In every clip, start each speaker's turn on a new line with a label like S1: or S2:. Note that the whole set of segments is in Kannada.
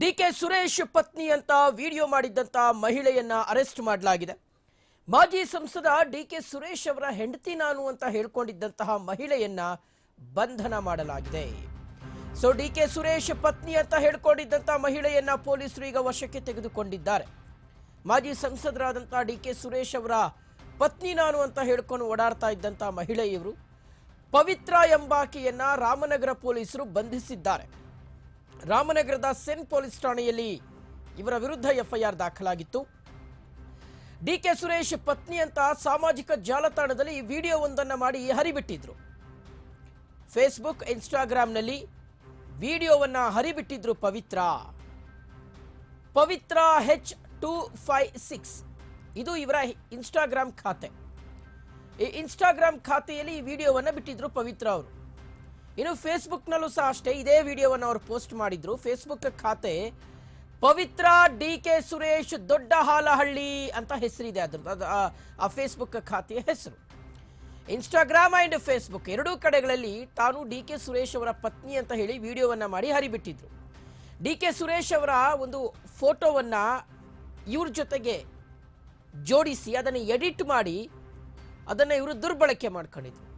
S1: ಡಿ ಕೆ ಸುರೇಶ್ ಪತ್ನಿ ಅಂತ ವಿಡಿಯೋ ಮಾಡಿದ್ದಂತ ಮಹಿಳೆಯನ್ನ ಅರೆಸ್ಟ್ ಮಾಡಲಾಗಿದೆ. ಮಾಜಿ ಸಂಸದ ಡಿ ಕೆ ಸುರೇಶ್ ಅವರ ಹೆಂಡತಿ ನಾನು ಅಂತ ಹೇಳ್ಕೊಂಡಿದ್ದಂತಹ ಮಹಿಳೆಯನ್ನ ಬಂಧನ ಮಾಡಲಾಗಿದೆ. ಸೊ ಡಿ ಕೆ ಸುರೇಶ್ ಪತ್ನಿ ಅಂತ ಹೇಳ್ಕೊಂಡಿದ್ದಂತಹ ಮಹಿಳೆಯನ್ನ ಪೊಲೀಸರು ಈಗ ವಶಕ್ಕೆ ತೆಗೆದುಕೊಂಡಿದ್ದಾರೆ. ಮಾಜಿ ಸಂಸದರಾದಂತಹ ಡಿ ಕೆ ಸುರೇಶ್ ಅವರ ಪತ್ನಿ ನಾನು ಅಂತ ಹೇಳ್ಕೊಂಡು ಓಡಾಡ್ತಾ ಇದ್ದಂತಹ ಮಹಿಳೆಯವರು ಪವಿತ್ರ ಎಂಬಾಕೆಯನ್ನ ರಾಮನಗರ ಪೊಲೀಸರು ಬಂಧಿಸಿದ್ದಾರೆ. ರಾಮನಗರದ ಸೆನ್ ಪೊಲೀಸ್ ಠಾಣೆಯಲ್ಲಿ ಇವರ ವಿರುದ್ಧ ಎಫ್ಐಆರ್ ದಾಖಲಾಗಿತ್ತು. ಡಿ ಕೆ ಸುರೇಶ್ ಪತ್ನಿ ಅಂತ ಸಾಮಾಜಿಕ ಜಾಲತಾಣದಲ್ಲಿ ವಿಡಿಯೋ ವಿಡಿಯೋವೊಂದನ್ನು ಮಾಡಿ ಹರಿಬಿಟ್ಟಿದ್ರು. ಫೇಸ್ಬುಕ್ ಇನ್ಸ್ಟಾಗ್ರಾಂನಲ್ಲಿ ವಿಡಿಯೋವನ್ನು ಹರಿಬಿಟ್ಟಿದ್ರು Pavitra. Pavitra H two five six ಇದು ಇವರ ಇನ್ಸ್ಟಾಗ್ರಾಮ್ ಖಾತೆ. ಈ ಇನ್ಸ್ಟಾಗ್ರಾಮ್ ಖಾತೆಯಲ್ಲಿ ಈ ವಿಡಿಯೋವನ್ನು ಬಿಟ್ಟಿದ್ರು ಪವಿತ್ರ ಅವರು. ಇನ್ನು ಫೇಸ್ಬುಕ್ನಲ್ಲೂ ಸಹ ಅಷ್ಟೇ, ಇದೇ ವಿಡಿಯೋವನ್ನು ಅವರು ಪೋಸ್ಟ್ ಮಾಡಿದ್ರು. ಫೇಸ್ಬುಕ್ ಖಾತೆ, ಪವಿತ್ರ ಡಿ ಕೆ ಸುರೇಶ್ ದೊಡ್ಡ ಹಾಲಹಳ್ಳಿ ಅಂತ ಹೆಸರಿದೆ ಅದ್ರದ್ದು. ಅದು ಆ- ಫೇಸ್ಬುಕ್ ಖಾತೆಯ ಹೆಸರು. ಇನ್ಸ್ಟಾಗ್ರಾಮ್ ಅಂಡ್ ಫೇಸ್ಬುಕ್ ಎರಡೂ ಕಡೆಗಳಲ್ಲಿ ತಾನು ಡಿ ಕೆ ಸುರೇಶ್ ಅವರ ಪತ್ನಿ ಅಂತ ಹೇಳಿ ವಿಡಿಯೋವನ್ನ ಮಾಡಿ ಹರಿಬಿಟ್ಟಿದ್ರು. ಡಿ ಕೆ ಸುರೇಶ್ ಅವರ ಒಂದು ಫೋಟೋವನ್ನ ಇವ್ರ ಜೊತೆಗೆ ಜೋಡಿಸಿ ಅದನ್ನು ಎಡಿಟ್ ಮಾಡಿ ಅದನ್ನು ಇವರು ದುರ್ಬಳಕೆ ಮಾಡ್ಕೊಂಡಿದ್ರು.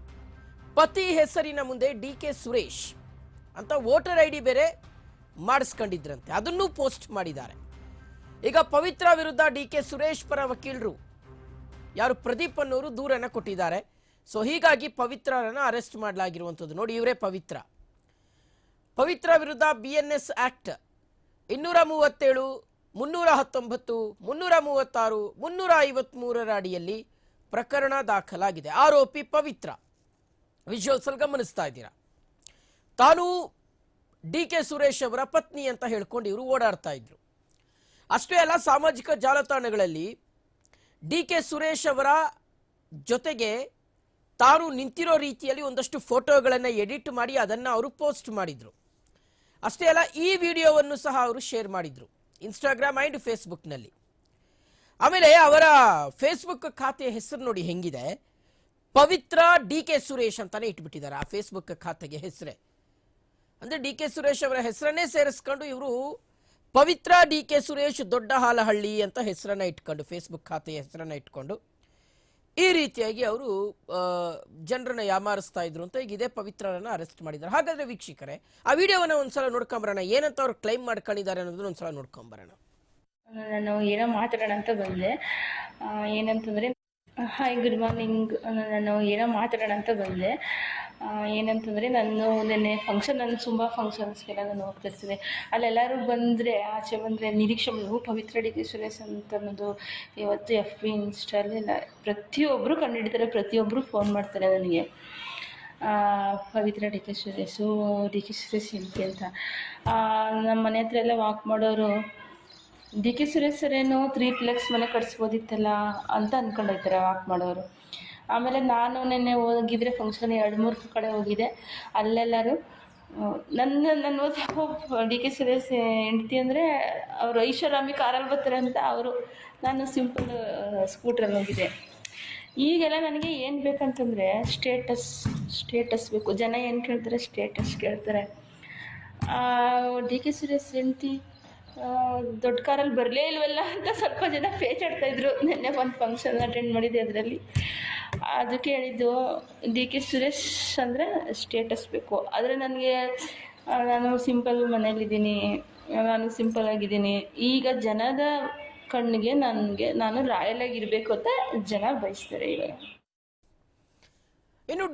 S1: ಪತಿ ಹೆಸರಿನ ಮುಂದೆ ಡಿ ಕೆ ಸುರೇಶ್ ಅಂತ ವೋಟರ್ ಐ ಡಿ ಬೇರೆ ಮಾಡಿಸ್ಕೊಂಡಿದ್ರಂತೆ. ಅದನ್ನೂ ಪೋಸ್ಟ್ ಮಾಡಿದ್ದಾರೆ. ಈಗ ಪವಿತ್ರ ವಿರುದ್ಧ ಡಿ ಕೆ ಸುರೇಶ್ ಪರ ವಕೀಲರು ಯಾರು ಪ್ರದೀಪ್ ಅನ್ನೋರು ದೂರನ್ನ ಕೊಟ್ಟಿದ್ದಾರೆ. ಸೊ ಹೀಗಾಗಿ ಪವಿತ್ರರನ್ನು ಅರೆಸ್ಟ್ ಮಾಡಲಾಗಿರುವಂಥದ್ದು. ನೋಡಿ, ಇವರೇ ಪವಿತ್ರ. ಪವಿತ್ರ ವಿರುದ್ಧ ಬಿ ಎನ್ ಎಸ್ ಆಕ್ಟ್ ಇನ್ನೂರ ಮೂವತ್ತೇಳು, ಮುನ್ನೂರ ಹತ್ತೊಂಬತ್ತು, ಮುನ್ನೂರ ಮೂವತ್ತಾರು, ಮುನ್ನೂರ ಐವತ್ಮೂರರ ಅಡಿಯಲ್ಲಿ ಪ್ರಕರಣ ದಾಖಲಾಗಿದೆ. ಆರೋಪಿ ಪವಿತ್ರ. ಅಲ್ಲಿ ಗಮನಿಸ್ತಾ ಇದ್ದೀರಾ? ತಾನು ಡಿ ಕೆ ಸುರೇಶ್ ಅವರ ಪತ್ನಿ ಅಂತ ಹೇಳ್ಕೊಂಡು ಇವರು ಓಡಾಡ್ತಾ ಇದ್ರು. ಅಷ್ಟೇ ಅಲ್ಲ, ಸಾಮಾಜಿಕ ಜಾಲತಾಣಗಳಲ್ಲಿ ಡಿ ಕೆ ಸುರೇಶ್ ಅವರ ಜೊತೆಗೆ ತಾನು ನಿಂತಿರೋ ರೀತಿಯಲ್ಲಿ ಒಂದಷ್ಟು ಫೋಟೋಗಳನ್ನು ಎಡಿಟ್ ಮಾಡಿ ಅದನ್ನು ಅವರು ಪೋಸ್ಟ್ ಮಾಡಿದರು. ಅಷ್ಟೇ ಅಲ್ಲ, ಈ ವಿಡಿಯೋವನ್ನು ಸಹ ಅವರು ಶೇರ್ ಮಾಡಿದರು, ಇನ್ಸ್ಟಾಗ್ರಾಮ್ ಆ್ಯಂಡ್ ಫೇಸ್ಬುಕ್ನಲ್ಲಿ. ಆಮೇಲೆ ಅವರ ಫೇಸ್ಬುಕ್ ಖಾತೆಯ ಹೆಸರು ನೋಡಿ ಹೆಂಗಿದೆ? ಪವಿತ್ರ ಡಿ ಕೆ ಸುರೇಶ್ ಅಂತಾನೆ ಇಟ್ಬಿಟ್ಟಿದ್ದಾರೆ. ಆ ಫೇಸ್ಬುಕ್ ಖಾತೆಗೆ ಹೆಸರೇ. ಅಂದ್ರೆ ಡಿ ಕೆ ಸುರೇಶ್ ಅವರ ಹೆಸರನ್ನೇ ಸೇರಿಸ್ಕೊಂಡು ಇವರು ಪವಿತ್ರ ಡಿ ಕೆ ಸುರೇಶ್ ದೊಡ್ಡ ಹಾಲಹಳ್ಳಿ ಅಂತ ಹೆಸರನ್ನ ಇಟ್ಕೊಂಡು ಫೇಸ್ಬುಕ್ ಖಾತೆಯ ಹೆಸರನ್ನ ಇಟ್ಕೊಂಡು ಈ ರೀತಿಯಾಗಿ ಅವರು ಜನರನ್ನ ಯಾಮಾರಿಸ್ತಾ ಇದ್ರು ಅಂತ ಈಗ ಇದೇ ಪವಿತ್ರರನ್ನ ಅರೆಸ್ಟ್ ಮಾಡಿದ್ದಾರೆ. ಹಾಗಾದ್ರೆ ವೀಕ್ಷಕರೇ, ಆ ವಿಡಿಯೋವನ್ನ ಒಂದ್ಸಲ ನೋಡ್ಕೊಂಬರೋಣ. ಏನಂತ ಅವ್ರು ಕ್ಲೈಮ್ ಮಾಡ್ಕೊಂಡಿದ್ದಾರೆ ಅನ್ನೋದನ್ನ ಒಂದ್ಸಲ ನೋಡ್ಕೊಂಬರೋಣ.
S2: ನಾನು ಏನೋ ಮಾತಾಡೋಣ ಅಂತ ಬಂದೆ. ಏನಂತಂದರೆ ಹಾಯ್ ಗುಡ್ ಮಾರ್ನಿಂಗ್ ನಾನು ಏನೋ ಮಾತಾಡೋಣ ಅಂತ ಬಂದೆ. ಏನಂತಂದರೆ ನಾನು ನೆನ್ನೆ ಫಂಕ್ಷನ್ ನಾನು ತುಂಬ ಫಂಕ್ಷನ್ಸ್ಗೆಲ್ಲ ನಾನು ಹೋಗ್ತಿರ್ತೀನಿ ಅಲ್ಲೆಲ್ಲರೂ ಬಂದರೆ, ಆಚೆ ಬಂದರೆ ನಿರೀಕ್ಷೆ ಬಂದು ಪವಿತ್ರ ಡಿ ಕೆ ಸುರೇಶ್ ಅಂತ ಅನ್ನೋದು ಇವತ್ತು ಎಫ್ ಬಿ ಇನ್ಸ್ಟಾಲೆಲ್ಲ ಪ್ರತಿಯೊಬ್ಬರು ಕಂಡುಹಿಡಿತಾರೆ ಪ್ರತಿಯೊಬ್ಬರು ಫೋನ್ ಮಾಡ್ತಾರೆ ನನಗೆ. Pavitra D K Suresh D K Suresh ಅಂತ ನಮ್ಮ ಮನೆ ಹತ್ರ ಎಲ್ಲ ವಾಕ್ ಮಾಡೋರು ಡಿ ಕೆ ಸುರೇಶ್ ಸರ್ ಏನು ತ್ರೀ ಪ್ಲೆಕ್ಸ್ ಮನೆ ಕಟ್ಸ್ಬೋದಿತ್ತಲ್ಲ ಅಂತ ಅಂದ್ಕೊಂಡೋಗ್ತಾರೆ ವಾಕ್ ಮಾಡೋರು. ಆಮೇಲೆ ನಾನು ನಿನ್ನೆ ಹೋಗಿದ್ರೆ ಫಂಕ್ಷನ್ ಎರಡು ಮೂರು ಕಡೆ ಹೋಗಿದೆ. ಅಲ್ಲೆಲ್ಲರೂ ನನ್ನ ನನ್ನ ಡಿ ಕೆ ಸುರೇಶ್ ಹೆಂಡ್ತಿ ಅಂದರೆ ಅವರು ಐಷಾರಾಮಿ ಕಾರಲ್ಲಿ ಬರ್ತಾರೆ ಅಂತ ಅವರು, ನಾನು ಸಿಂಪಲ್ ಸ್ಕೂಟ್ರಲ್ಲಿ ಹೋಗಿದ್ದೆ. ಈಗೆಲ್ಲ ನನಗೆ ಏನು ಬೇಕಂತಂದರೆ ಸ್ಟೇಟಸ್ ಸ್ಟೇಟಸ್ ಬೇಕು. ಜನ ಏನು ಕೇಳ್ತಾರೆ ಸ್ಟೇಟಸ್ ಕೇಳ್ತಾರೆ. ಡಿ ಕೆ ಸುರೇಶ್ ಹೆಂಡ್ತಿ ದೊಡ್ಡ ಕಾರಲ್ಲಿ ಬರಲೇ ಇಲ್ವಲ್ಲ ಅಂತ ಸ್ವಲ್ಪ ಜನ ಪೇಚಾಡ್ತಾ ಇದ್ರು. ನಿನ್ನೆ ಒಂದು ಫಂಕ್ಷನ್ ಅಟೆಂಡ್ ಮಾಡಿದ್ದೆ ಅದರಲ್ಲಿ. ಅದಕ್ಕೆ ಹೇಳಿದ್ದು, ಡಿ ಕೆ ಸುರೇಶ್ ಅಂದರೆ ಸ್ಟೇಟಸ್ ಬೇಕು. ಆದರೆ ನನಗೆ ನಾನು ಸಿಂಪಲ್ ಮನೇಲಿದ್ದೀನಿ ನಾನು ಸಿಂಪಲ್ ಆಗಿದ್ದೀನಿ. ಈಗ ಜನದ ಕಣ್ಣಿಗೆ ನನಗೆ, ನಾನು ರಾಯಲ್ ಆಗಿರಬೇಕು ಅಂತ ಜನ ಬಯಸ್ತಾರೆ ಇವಾಗ.
S1: ಇನ್ನು